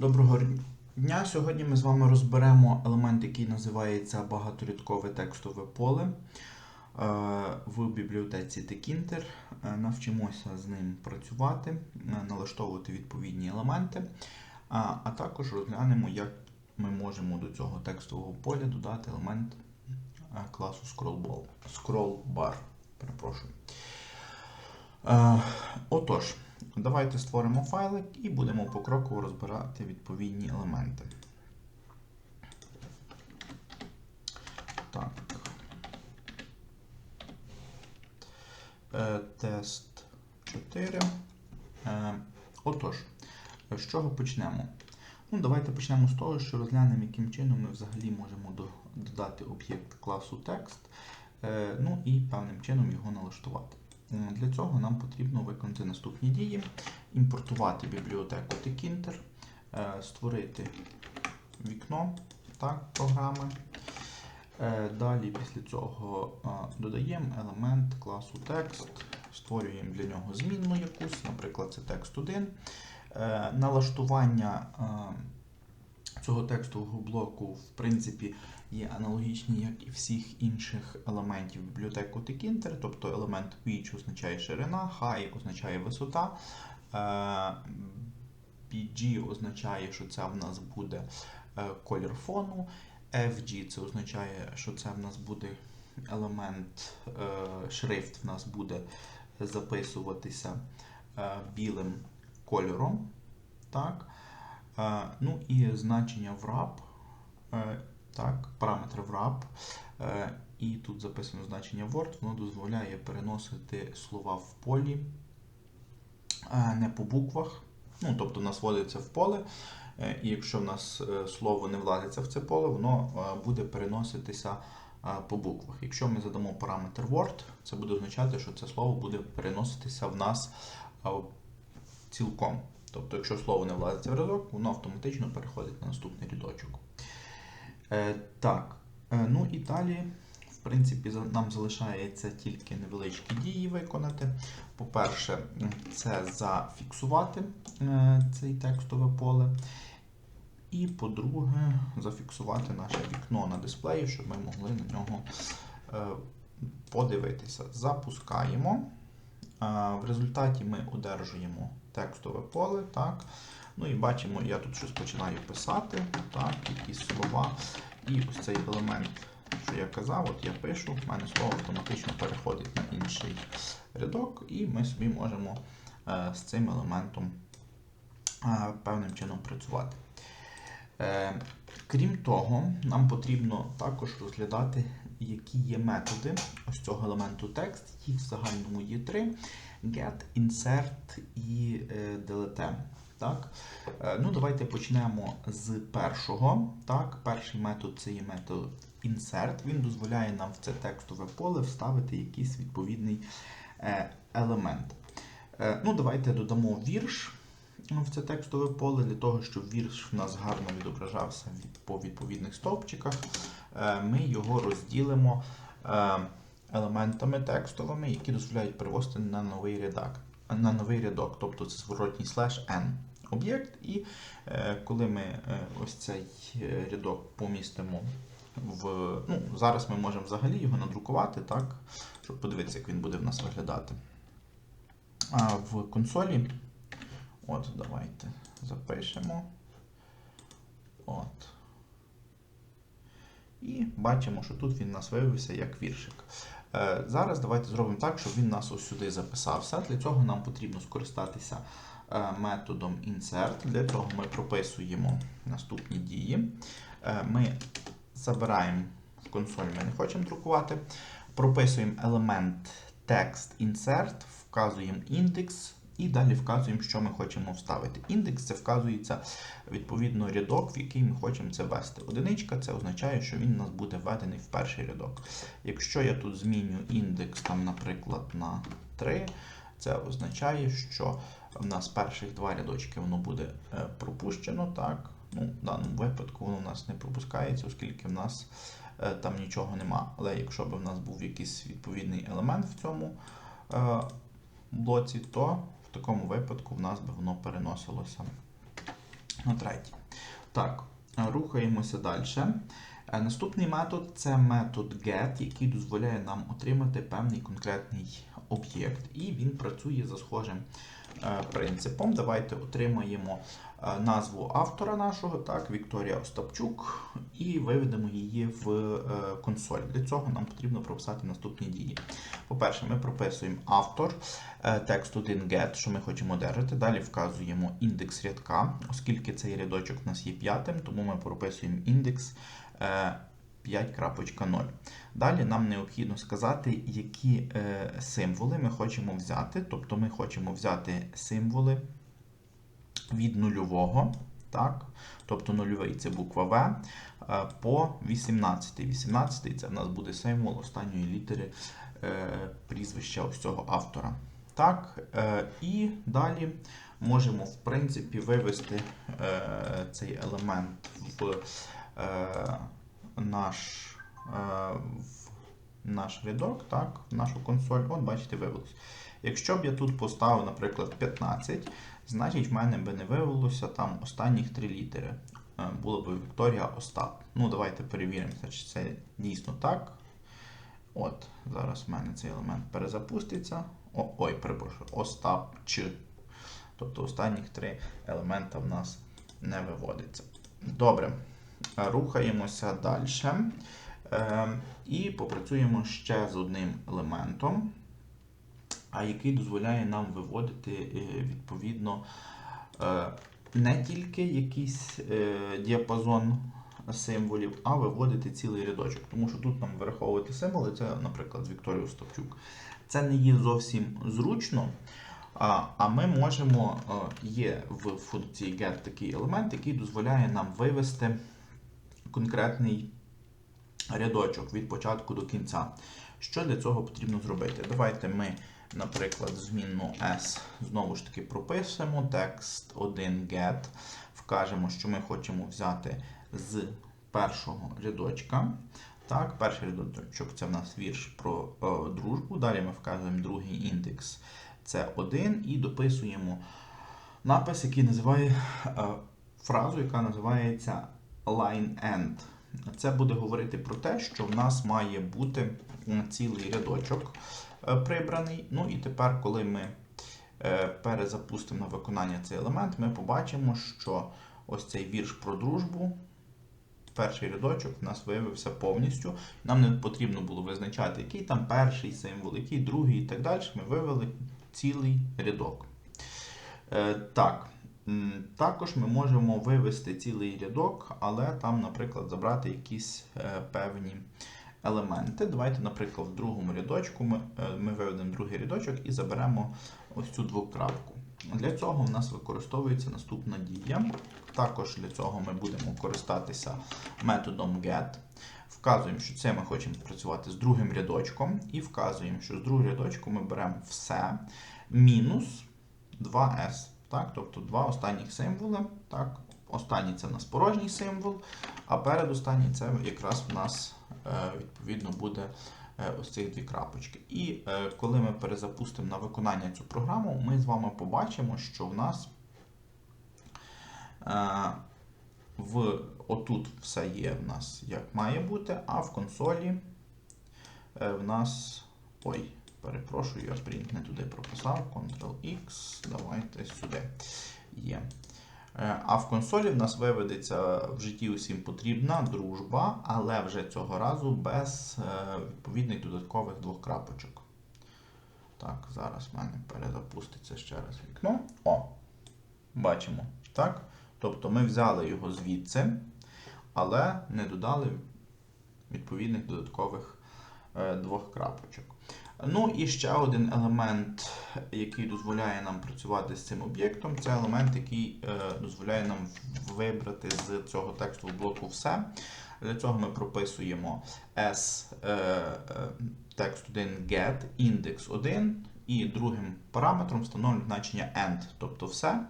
Доброго дня! Сьогодні ми з вами розберемо елемент, який називається багаторядкове текстове поле е, в бібліотеці Tkinter. Е, Навчимося з ним працювати, е, налаштовувати відповідні елементи, а також розглянемо, як ми можемо до цього текстового поля додати елемент класу scrollbar. Е, Отож. Давайте створимо файлик і будемо покроково розбирати відповідні елементи. Так. Е, Тест 4. Е, Отож, з чого почнемо? Ну, Давайте почнемо з того, що розглянемо, яким чином ми взагалі можемо до- додати об'єкт класу текст, е, ну і певним чином його налаштувати. М, Для цього нам потрібно виконати наступні дії: імпортувати бібліотеку Tkinter, е, створити вікно так, програми. Е, Далі після цього е, додаємо елемент класу текст, створюємо для нього змінну якусь, наприклад, це текст 1. Е, Налаштування е, цього текстового блоку, в принципі, є аналогічні, як і всіх інших елементів бібліотеку Tkinter, тобто елемент width означає ширина, high означає висота, е, BG означає, що це в нас буде е, колір фону, FG це означає, що це в нас буде елемент е, шрифт в нас буде записуватися білим кольором. Так? Ну і значення wrap, так, параметр wrap, е, і тут записано значення word, воно дозволяє переносити слова в полі, е, не по буквах. Ну, тобто, нас вводиться в поле, е, і якщо в нас слово не влазиться в це поле, воно буде переноситися по буквах. Якщо ми задамо параметр word, це буде означати, що це слово буде переноситися в нас цілком. Тобто, якщо слово не влазиться в рядок, воно автоматично переходить на наступний рядочок. Е, так, е, ну і далі, в принципі, нам залишається тільки невеличкі дії виконати. По-перше, це зафіксувати е, цей текстове поле. І по-друге, зафіксувати наше вікно на дисплеї, щоб ми могли на нього подивитися. Запускаємо. В результаті ми одержуємо текстове поле. Так. Ну і бачимо, я тут щось починаю писати, так, якісь слова. І ось цей елемент, що я казав, от я пишу, в мене слово автоматично переходить на інший рядок, і ми собі можемо е, з цим елементом е, певним чином працювати. Е, Крім того, нам потрібно також розглядати, які є методи ось цього елементу текст. Їх в загальному є три: get, insert і е, delete. Так? Е, Ну, давайте почнемо з першого. Так? Перший метод це є метод insert. Він дозволяє нам в це текстове поле вставити якийсь відповідний е, елемент. Е, Ну, давайте додамо вірш в це текстове поле для того, щоб вірш в нас гарно відображався від, по відповідних стовпчиках. Ми його розділимо елементами текстовими, які дозволяють перевести на новий рядок. На новий рядок, тобто це зворотній слеш n об'єкт. І е, коли ми е, ось цей е, рядок помістимо в. Ну, зараз ми можемо взагалі його надрукувати, так, щоб подивитися, як він буде в нас виглядати. А в консолі. От, давайте запишемо. От. І бачимо, що тут він у нас виявився як віршик. Зараз давайте зробимо так, щоб він нас ось сюди записався. Для цього нам потрібно скористатися методом insert. Для цього ми прописуємо наступні дії. Е, ми забираємо консоль, ми не хочемо друкувати. Прописуємо елемент text insert, вказуємо індекс. І далі вказуємо, що ми хочемо вставити. Індекс це вказується відповідно рядок, в який ми хочемо це ввести. Одиничка це означає, що він у нас буде введений в перший рядок. Якщо я тут зміню індекс, там, наприклад, на 3, це означає, що в нас перших два рядочки воно буде е, пропущено. так. Ну, В даному випадку воно у нас не пропускається, оскільки в нас е, там нічого нема. Але якщо б в нас був якийсь відповідний елемент в цьому е, блоці, то в такому випадку в нас би воно переносилося на третій. Так, рухаємося далі. Наступний метод це метод get, який дозволяє нам отримати певний конкретний об'єкт, і він працює за схожим е, принципом. Давайте отримаємо е, назву автора нашого, так, Вікторія Остапчук, і виведемо її в е, консоль. Для цього нам потрібно прописати наступні дії. По-перше, ми прописуємо автор, текст 1 get, що ми хочемо одержати. Далі вказуємо індекс рядка, оскільки цей рядочок у нас є п'ятим, тому ми прописуємо індекс 5.0. Далі нам необхідно сказати, які е, символи ми хочемо взяти. Тобто ми хочемо взяти символи від нульового, так? тобто нульовий це буква В, е, по 18. 18 це в нас буде символ останньої літери е, прізвища ось цього автора. Так, і далі можемо, в принципі, вивести цей елемент в наш, е, в наш рядок, так, в нашу консоль. От, бачите, вивелось. Якщо б я тут поставив, наприклад, 15, значить в мене би не вивелося там останніх три літери. Е, Було б Вікторія Остап. Ну, давайте перевіримо, чи це дійсно так. От, зараз в мене цей елемент перезапуститься. О, ой, перепрошую, Остап Ч. Тобто останніх три елемента в нас не виводиться. Добре, рухаємося далі. Е, і попрацюємо ще з одним елементом, а який дозволяє нам виводити е, відповідно е, не тільки якийсь е, діапазон символів, а виводити цілий рядочок. Тому що тут нам вираховувати символи, це, наприклад, з Вікторією Ставчук. Це не є зовсім зручно. А, ми можемо, є в функції get такий елемент, який дозволяє нам вивести конкретний рядочок від початку до кінця. Що для цього потрібно зробити? Давайте ми, наприклад, змінну S знову ж таки пропишемо текст 1 get, вкажемо, що ми хочемо взяти з першого рядочка. Так, перший рядочок це в нас вірш про е, дружбу. Далі ми вказуємо другий індекс це 1 і дописуємо напис, який називає е, фразу, яка називається line end. Це буде говорити про те, що в нас має бути цілий рядочок е, прибраний. Ну і тепер, коли ми е, перезапустимо на виконання цей елемент, ми побачимо, що ось цей вірш про дружбу. Перший рядочок в нас виявився повністю. Нам не потрібно було визначати, який там перший символ, який другий і так далі. Ми вивели цілий рядок. Е, так. Також ми можемо вивести цілий рядок, але там, наприклад, забрати якісь е, певні елементи. Давайте, наприклад, в другому рядочку ми, е, ми виведемо другий рядочок і заберемо ось цю двокрапку. Для цього в нас використовується наступна дія. Також для цього ми будемо користатися методом get. Вказуємо, що це ми хочемо працювати з другим рядочком, і вказуємо, що з другого рядочку ми беремо все мінус 2s. Так? Тобто два останніх символи. Так? Останній це в нас порожній символ, а передостанній це якраз в нас е, відповідно буде е, ось цих дві крапочки. І е, коли ми перезапустимо на виконання цю програму, ми з вами побачимо, що в нас в отут все є в нас як має бути, а в консолі в нас. Ой, перепрошую, я print не туди прописав. Ctrl-X, давайте сюди. Є. Е, А в консолі в нас виведеться в житті усім потрібна дружба, але вже цього разу без е, відповідних додаткових двох крапочок. Так, зараз в мене перезапуститься ще раз вікно. О, бачимо. Так? Тобто ми взяли його звідси, але не додали відповідних додаткових е, двох крапочок. Ну і ще один елемент, який дозволяє нам працювати з цим об'єктом, це елемент, який е, дозволяє нам вибрати з цього тексту в блоку все. Для цього ми прописуємо s е, е, text 1 get index 1 і другим параметром встановлюємо значення end, тобто все.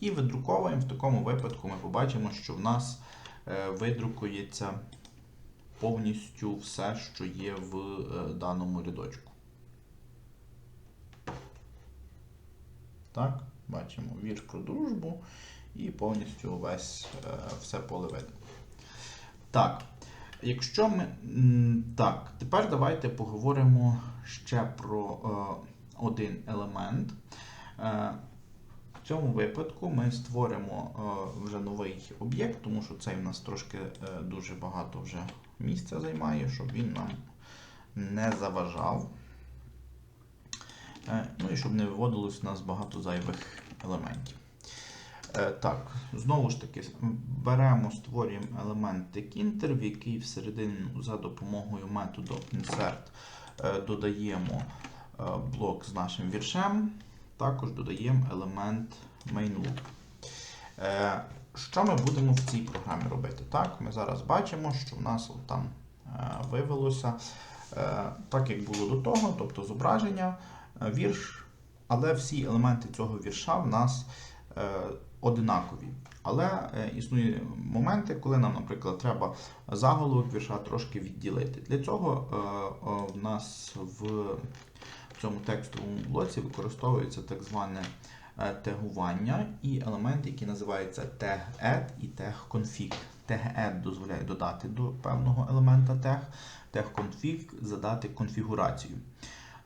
І видруковуємо. В такому випадку ми побачимо, що в нас видрукується повністю все, що є в даному рядочку. Так, бачимо вірш про дружбу і повністю весь е, все поле видно. Так, якщо ми. Так, тепер давайте поговоримо ще про е, один елемент. Е, в цьому випадку ми створимо е, вже новий об'єкт, тому що цей в нас трошки е, дуже багато вже місця займає, щоб він нам не заважав. Е, ну і щоб не виводилось у нас багато зайвих елементів. Е, Так, знову ж таки, беремо, створюємо елемент TechInter, в який всередину за допомогою методу insert е, додаємо блок з нашим віршем, також додаємо елемент mainLoop. Що ми будемо в цій програмі робити? Так, Ми зараз бачимо, що в нас там вивелося так, як було до того, тобто зображення, вірш, але всі елементи цього вірша в нас е, одинакові. Але е, існують моменти, коли нам, наприклад, треба заголовок вірша трошки відділити. Для цього е, е, в нас в цьому текстовому блоці використовується так зване е, тегування і елемент, який називається tag-add і tag-config. Tag-add дозволяє додати до певного елемента tag, tag-config задати конфігурацію.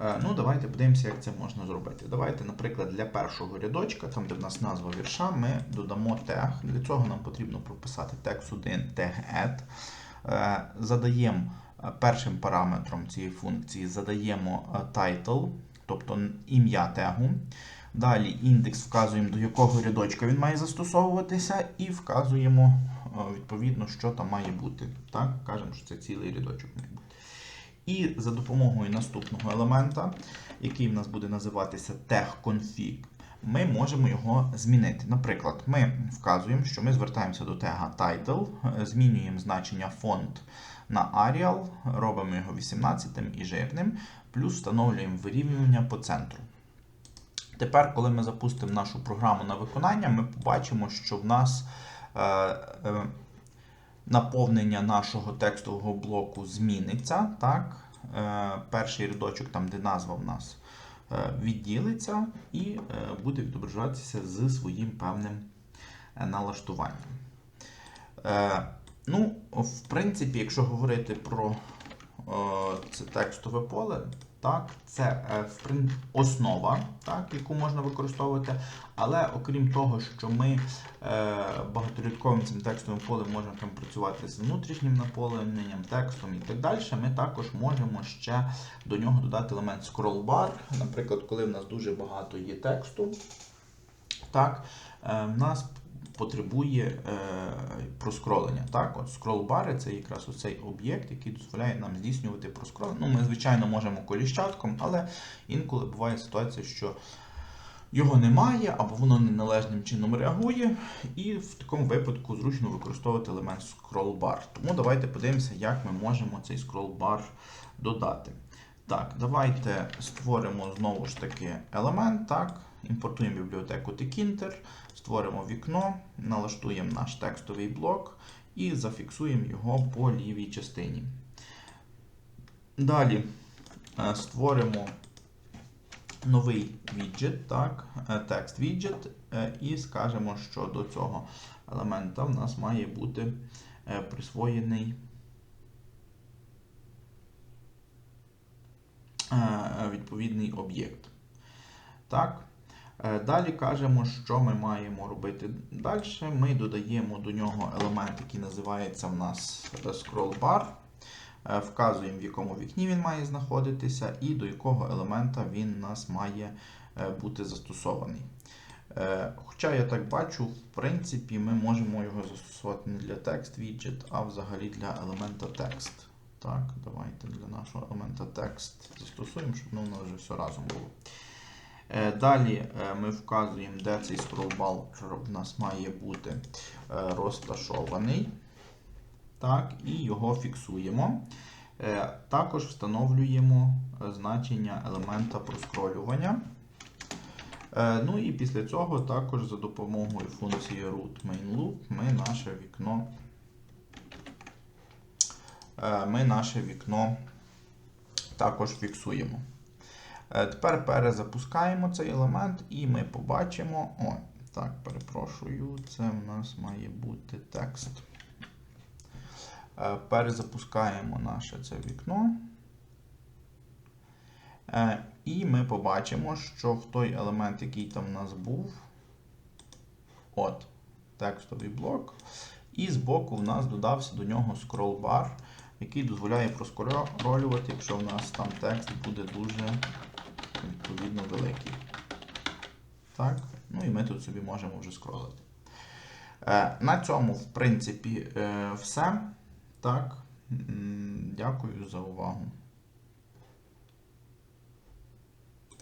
Е, Ну, давайте подивимося, як це можна зробити. Давайте, наприклад, для першого рядочка, там де в нас назва вірша, ми додамо тег. Для цього нам потрібно прописати text 1 tag add. Е, Задаємо е, першим параметром цієї функції задаємо title, тобто ім'я тегу. Далі індекс вказуємо, до якого рядочка він має застосовуватися, і вказуємо відповідно, що там має бути. Так? Кажемо, що це цілий рядочок. І за допомогою наступного елемента, який в нас буде називатися tag-config, ми можемо його змінити. Наприклад, ми вказуємо, що ми звертаємося до тега title, змінюємо значення фонд на Arial, робимо його 18 і жирним, плюс встановлюємо вирівнювання по центру. Тепер, коли ми запустимо нашу програму на виконання, ми побачимо, що в нас е, е, наповнення нашого текстового блоку зміниться. Так? Е, перший рядочок, там, де назва в нас е, відділиться і е, буде відображатися з своїм певним налаштуванням. Ну, в принципі, якщо говорити про це текстове поле, так, це е, основа, так, яку можна використовувати. Але окрім того, що ми е, багаторядковим цим текстовим полем можемо там працювати з внутрішнім наповненням, текстом і так далі, ми також можемо ще до нього додати елемент scroll-bar. Наприклад, коли в нас дуже багато є тексту, так, е, в нас потребує е, проскролення. Так, от скролл-бари це якраз оцей об'єкт, який дозволяє нам здійснювати проскролення. Ну, ми, звичайно, можемо коліщатком, але інколи буває ситуація, що його немає, або воно неналежним чином реагує, і в такому випадку зручно використовувати елемент scroll-bar. Тому давайте подивимося, як ми можемо цей scroll-bar додати. Так, давайте створимо знову ж таки елемент. Так, імпортуємо бібліотеку Tkinter, створимо вікно, налаштуємо наш текстовий блок і зафіксуємо його по лівій частині. Далі е, створимо новий віджит, так, е, текст віджит, е, і скажемо, що до цього елемента в нас має бути присвоєний відповідний об'єкт. Так. Е, Далі кажемо, що ми маємо робити далі. Ми додаємо до нього елемент, який називається в нас scroll. Е, Вказуємо, в якому вікні він має знаходитися, і до якого елемента він у нас має е, бути застосований. Хоча я так бачу, в принципі, ми можемо його застосувати не для text widget, а взагалі для елемента text. Так, давайте для нашого елемента text застосуємо, щоб ну, вже все разом було. Е, Далі е, ми вказуємо, де цей scrollbar в нас має бути е, розташований. Так, і його фіксуємо. Також встановлюємо значення елемента проскролювання. Ну і після цього також за допомогою функції root main loop ми наше вікно, ми наше вікно також фіксуємо. Е, Тепер перезапускаємо цей елемент і ми побачимо, о, Так, перепрошую, це в нас має бути текст. Е, Перезапускаємо наше це вікно. Е, І ми побачимо, що в той елемент, який там у нас був, от, текстовий блок. І збоку в нас додався до нього скролл-бар, який дозволяє проскролювати, якщо в нас там текст буде дуже відповідно великий. Так, ну і ми тут собі можемо вже скролити. Е, на цьому, в принципі, е, все. Так, дякую за увагу.